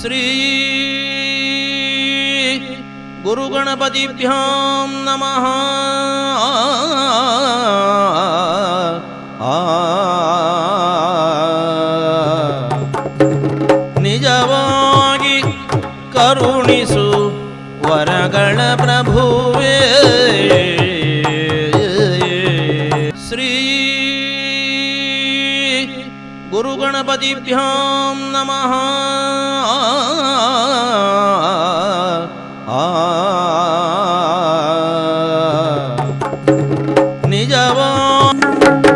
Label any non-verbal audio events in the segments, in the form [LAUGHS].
ಶ್ರೀ ಗುರುಗಣಪತಿಭ್ಯಾಂ ನಮಃ ಆ ನಿಜವಾಗಿ ಕರುಣಿಸು ವರಗಳ ಪ್ರಭುವೇ ಶ್ರೀ ಗುರುಗಣಪತಿಭ್ಯಾಂ ನಮಃ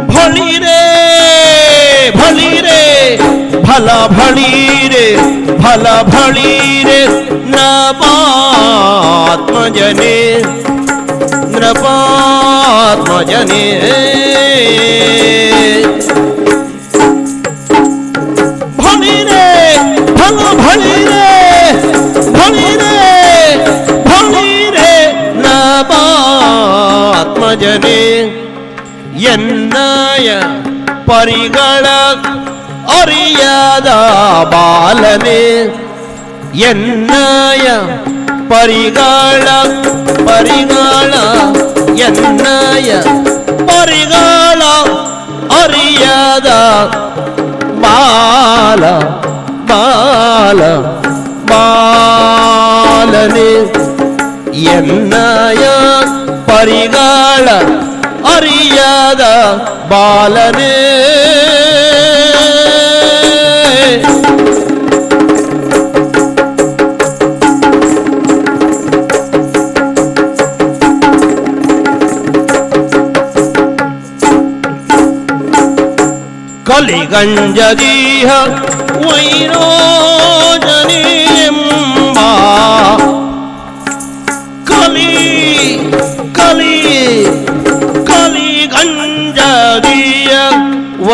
ભલી રે ભલી રે ભલા ભળી રે ભલા ભળી રે નૃપાત્મજને નૃપાત્મજને ആത്മജനേ എന്നായ പരിഗണ അറിയാത ബാലനെ എന്നായ പരിഗണ പരിഗണ എന്നായ പരിഗണ അറിയാത ബാല ബാല ബാലനെ என்னாயான் பரிகால அறியாத பாலனே. கலிகஞ்சதீக வைரோஜனே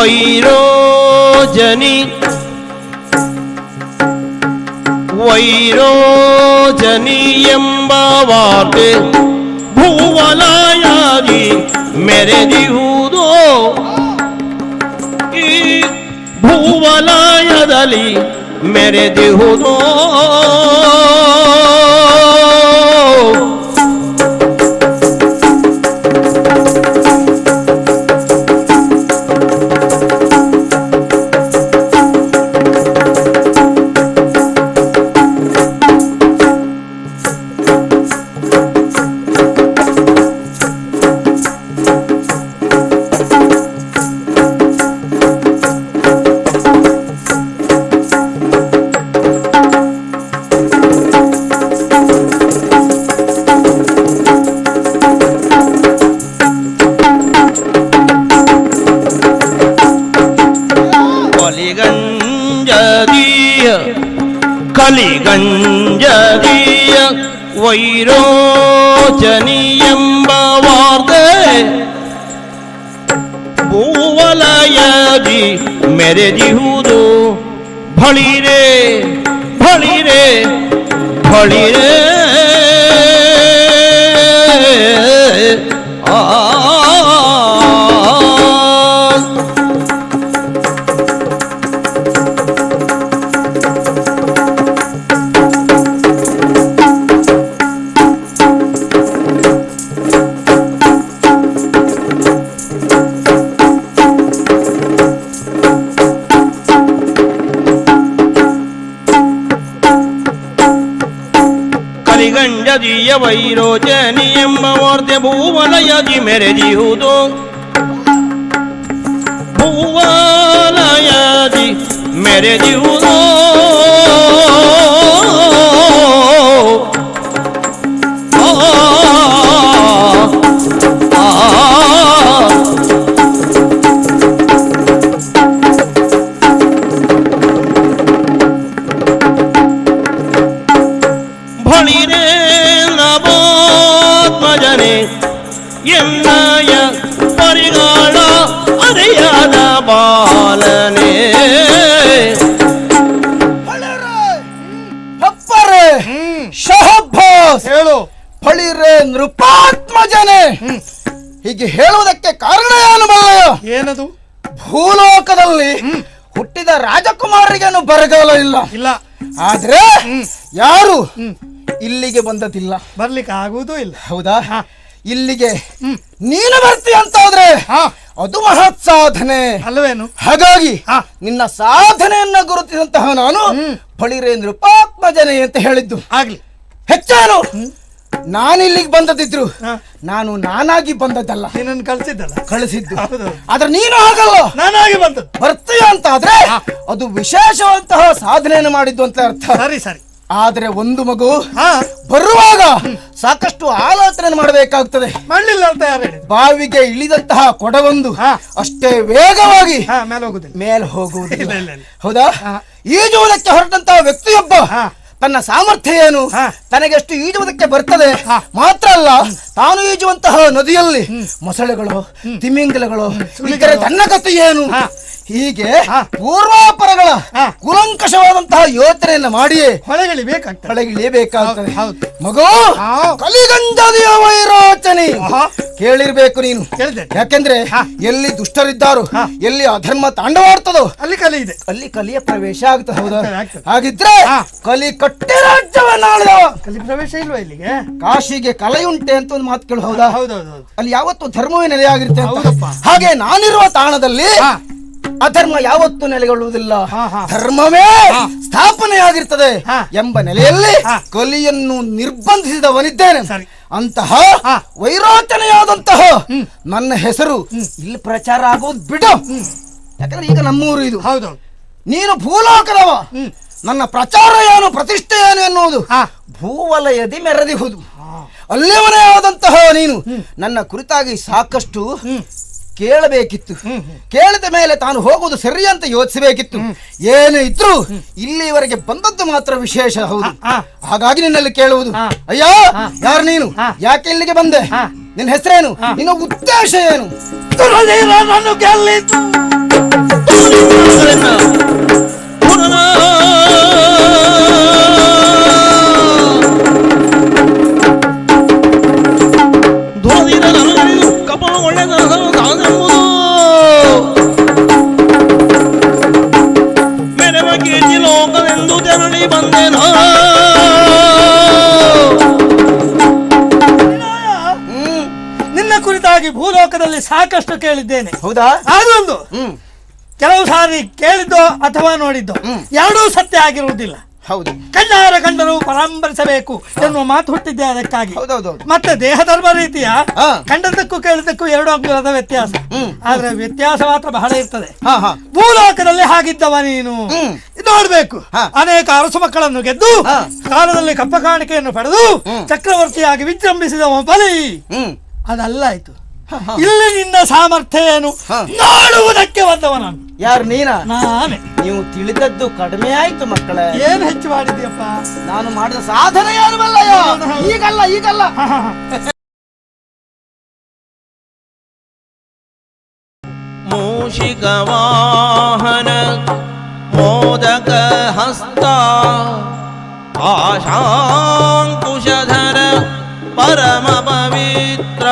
ವೈರೋಜನಿ. ವೈರೋಜನಿ ಎಂಬ ವಾರ್ತೆ ಭೂವಲಯಾದಿ ಮೆರೆದಿಹುದೋ ಈ ಭೂವಲಯದಲ್ಲಿ ಮೆರೆದಿಹುದೋ ಕಲಿಗಂಜದೀಯ ವೈರೋಚನಿ ಎಂಬ ವಾರ್ತೆ ಭೂವಲಯದಿ ಮೆರೆದಿಹುದು. ಭಳಿರೆ ಭಳಿರೆ ಭಳಿರೆ. ಕಲಿಗಂಜದಿಯ ವೈರೋಚನಿ ಎಂಬ ವಾರ್ತೆ ಭೂವಲಯದಿ ಮೆರೆದಿಹುದು ಭೂವಲಯದಿ ಮೆರೆದಿಹುದು ಬಾಲನೆ. ಅಪ್ಪರೇ ಶಹಬ್ಬಾಸ್. ಹೇಳು. ಫಳಿರೆ ನೃಪಾತ್ಮಜನೆ. ಹೀಗೆ ಹೇಳುವುದಕ್ಕೆ ಕಾರಣ ಏನು ಮಲ್ಲಯ್ಯ ಏನದು? ಭೂಲೋಕದಲ್ಲಿ ಹುಟ್ಟಿದ ರಾಜಕುಮಾರರಿಗೇನು ಬರಗಾಲ ಇಲ್ಲ. ಇಲ್ಲ. ಆದ್ರೆ ಯಾರು? ಇಲ್ಲಿಗೆ ಬಂದದಿಲ್ಲ ಬರ್ಲಿಕ್ಕೆ ಆಗುವುದೂ ಇಲ್ಲ. ಹೌದಾ? ಹಾ. ಇಲ್ಲಿಗೆ ನೀನು ಬರ್ತೀಯ ಅಂತ ಹೋದ್ರೆ ಹಾ. ಅದು ಮಹತ್ ಸಾಧನೆ. ಅಲ್ಲವೇನು ಹಾಗಾಗಿ. ನಿನ್ನ ಸಾಧನೆಯನ್ನ ಗುರುತಿಸಿದಂತಹ ನಾನು ಫಳಿರೇಂದ್ರ ಪಾತ್ಮಜನೆ ಅಂತ ಹೇಳಿದ್ದು. ಆಗ್ಲಿ. ಹೆಚ್ಚಾನು. ನಾನು ಇಲ್ಲಿಗೆ ಬಂದದಿದ್ರು. ನಾನು ನಾನಾಗಿ ಬಂದದ್ದಲ್ಲ. ನಿನ್ನನ್ನು ಕಳಿಸಿದ್ದಲ್ಲ? ಕಳಿಸಿದ್ದು. ಆದ್ರೆ ನೀನು ಹಾಗಲ್ಲ ನಾನಾಗಿ ಬಂದದ್ದು. ಬರ್ತೀಯ ಅಂತ ಆದ್ರೆ ಅದು ವಿಶೇಷವಂತಹ ಸಾಧನೆಯನ್ನು ಮಾಡಿದ್ದು ಅಂತ ಅರ್ಥ. ಸರಿ ಸರಿ. ಆದ್ರೆ ಒಂದು ಮಗು ಹಾ ಬರುವಾಗ ಸಾಕಷ್ಟು ಆಲೋಚನೆ ಮಾಡಬೇಕಾಗ್ತದೆ ಮಾಡಲಿಲ್ಲ ಅಂತ ಯಾರು ಬಾವಿಗೆ ಇಳಿದಂತಹ ಕೊಡವೊಂದು. ಅಷ್ಟೇ ವೇಗವಾಗಿ ಮೇಲೆ ಹೋಗುದಿಲ್ಲ ಮೇಲೆ ಹೋಗುವುದಿಲ್ಲ. ಹೌದಾ. ಈಜುವುದಕ್ಕೆ ಹೊರಟಂತಹ ವ್ಯಕ್ತಿಯೊಬ್ಬ. ತನ್ನ ಸಾಮರ್ಥ್ಯ ಏನು. ತನಗೆಷ್ಟು ಈಜುವುದಕ್ಕೆ ಬರ್ತದೆ. ಮಾತ್ರ ಅಲ್ಲ ತಾನು ಈಜುವಂತಹ ನದಿಯಲ್ಲಿ ಮೊಸಳೆಗಳು ತಿಮಿಂಗಲಗಳು. ತನ್ನ ಕಥೆ ಏನು. ಹೀಗೆ. ಪೂರ್ವಾಪರಗಳ. ಕುಲಂಕಷವಾದಂತಹ ಯೋಚನೆಯನ್ನು ಮಾಡಿ ಹೊಳೆಗಳಿ ಬೇಕಾಗ್ತದೆ ಒಳಗಿಳಿಯಬೇಕಾಗ್ತದೆ ಹೌದು, ಹೌದು. ಮಗು ಹಾ. ಕಲಿಗಂಜದಿಯ ವೈರೋಚನೆ. ಕೇಳಿರ್ಬೇಕು ನೀನು ಕೇಳಿದೆ ಯಾಕೆಂದ್ರೆ. ಎಲ್ಲಿ ದುಷ್ಟರಿದ್ದಾರೋ. ಎಲ್ಲಿ ಅಧರ್ಮ ತಾಂಡವಾಡ್ತದೋ ಅಲ್ಲಿ ಕಲಿ ಇದೆ ಅಲ್ಲಿ ಕಲಿಯ ಪ್ರವೇಶ ಆಗ್ತದೆ ಹೌದಾ. ಹಾಗಿದ್ರೆ. ಕಲಿ ಕಟ್ಟೆ ರಾಜ್ಯವನ್ನ ಆಳಿದವ ಕಲಿ ಪ್ರವೇಶ ಇಲ್ವಾ ಇಲ್ಲಿಗೆ ಕಾಶಿಗೆ ಕಲೆಯುಂಟೆ ಅಂತ ಒಂದು ಮಾತು ಕೇಳು ಹೌದಾ ಹೌದೌದು ಅಲ್ಲಿ ಯಾವತ್ತು ಧರ್ಮವೇ ನೆಲೆಯಾಗಿರುತ್ತೆ ಹೌದಪ್ಪ. ಹಾಗೆ ನಾನಿರುವ ತಾಣದಲ್ಲಿ. ಅಧರ್ಮ ಯಾವತ್ತೂ ನೆಲೆಗೊಳ್ಳುವುದಿಲ್ಲ. ಧರ್ಮವೇ. ಸ್ಥಾಪನೆಯಾಗಿರ್ತದೆ. ಎಂಬ ನೆಲೆಯಲ್ಲಿ. ಕಲಿಯನ್ನು ನಿರ್ಬಂಧಿಸಿದವನಿದ್ದೇನೆ. ಅಂತಹ. ವೈರೋಚನೆಯಾದಂತಹ ನನ್ನ ಹೆಸರು ಇಲ್ಲಿ ಪ್ರಚಾರ ಆಗೋದು ಬಿಡು ಯಾಕಂದ್ರೆ ಈಗ ನಮ್ಮೂರು ಇದು ಹೌದು ನೀನು ಭೂಲೋಕದವ ನನ್ನ ಪ್ರಚಾರ ಏನು ಪ್ರತಿಷ್ಠೆ ಏನು ಎನ್ನುವುದು. ಭೂವಲಯದಿ ಮೆರೆದಿಹುದು ಅಲ್ಲಿಯವನೇ ಆದಂತಹ ನೀನು ನನ್ನ ಕುರಿತಾಗಿ ಸಾಕಷ್ಟು ಕೇಳಬೇಕಿತ್ತು. ಕೇಳಿದ ಮೇಲೆ ತಾನು ಹೋಗುವುದು ಸರಿ ಅಂತ ಯೋಚಿಸಬೇಕಿತ್ತು. ಏನು ಇದ್ರು ಇಲ್ಲಿವರೆಗೆ ಬಂದದ್ದು ಮಾತ್ರ ವಿಶೇಷ ಹೌದು. ಹಾಗಾಗಿ ನಿನ್ನಲ್ಲಿ ಕೇಳುವುದು. ಅಯ್ಯ ಯಾರು ನೀನು? ಯಾಕೆ ಇಲ್ಲಿಗೆ ಬಂದೆ. ನಿನ್ನ ಹೆಸರೇನು? ನಿನ್ನ ಉದ್ದೇಶ ಏನು? ತಾನೆಂಬುದು ಮೆರವ ಕೀರ್ತಿ ಲೋಕವೆಂದು ತೆರಳಿ ಬಂದೆನ ನಿನ್ನ ಕುರಿತಾಗಿ ಭೂಲೋಕದಲ್ಲಿ ಸಾಕಷ್ಟು ಕೇಳಿದ್ದೇನೆ. ಹೌದಾ? ಅದೊಂದು ಕೆಲವು ಸಾರಿ ಕೇಳಿದ್ದೋ ಅಥವಾ ನೋಡಿದ್ದೋ ಎರಡೂ ಸತ್ಯ ಆಗಿರುವುದಿಲ್ಲ. ಹೌದು. ಕಣ್ಣಾರ ಕಂಡರು ಪರಾಂಬರಿಸಬೇಕು ಎನ್ನುವ ಮಾತು ಹುಟ್ಟಿದ್ದೆ ಅದಕ್ಕಾಗಿ. ಹೌದೌದೌದು. ಮತ್ತೆ ದೇಹ ಧರ್ಮ ರೀತಿಯ ಕಂಡದಕ್ಕೂ ಕೇಳದಕ್ಕೂ ಎರಡು ಅಂಗುಲದ ವ್ಯತ್ಯಾಸ. ಆದ್ರೆ ವ್ಯತ್ಯಾಸ ಮಾತ್ರ ಬಹಳ ಇರ್ತದೆ. ಹಾ ಹಾ. ಭೂಲೋಕದಲ್ಲಿ ಹಾಗಿದ್ದವ ನೀನು. ಹ್ಮ್. ನೋಡ್ಬೇಕು. ಹಾ. ಅನೇಕ ಅರಸು ಮಕ್ಕಳನ್ನು ಗೆದ್ದು ಹಾ. ಕಾಲದಲ್ಲಿ ಕಪ್ಪ ಕಾಣಿಕೆಯನ್ನು ಪಡೆದು ಚಕ್ರವರ್ತಿಯಾಗಿ ವಿಜೃಂಭಿಸಿದವ ಬಲಿ. ಹ್ಮ್. ಅದಲ್ಲ ಆಯ್ತು. [LAUGHS] ಇಲ್ಲಿ ನಿನ್ನ ಸಾಮರ್ಥ್ಯ ಏನು. ನೋಡುವುದಕ್ಕೆ ಬಂದವ ನಾನು. ಯಾರು ನೀನ? ನಾನೇ. ನೀವು ತಿಳಿದದ್ದು ಕಡಿಮೆ ಆಯ್ತು ಮಕ್ಕಳೇ. ಏನ್ ಹೆಚ್ಚು ಮಾಡಿದ್ಯಪ್ಪ ನಾನು ಮಾಡಿದ ಸಾಧನೆ ಯಾರು ಬಲ್ಲಯ್ಯ? [LAUGHS] ಈಗಲ್ಲ ಈಗಲ್ಲ. [LAUGHS] ಮೂಷಿಕ ವಾಹನ ಮೋದಕ ಹಸ್ತ ಆಶಾಂಕುಶಧರ ಪರಮ ಪವಿತ್ರ.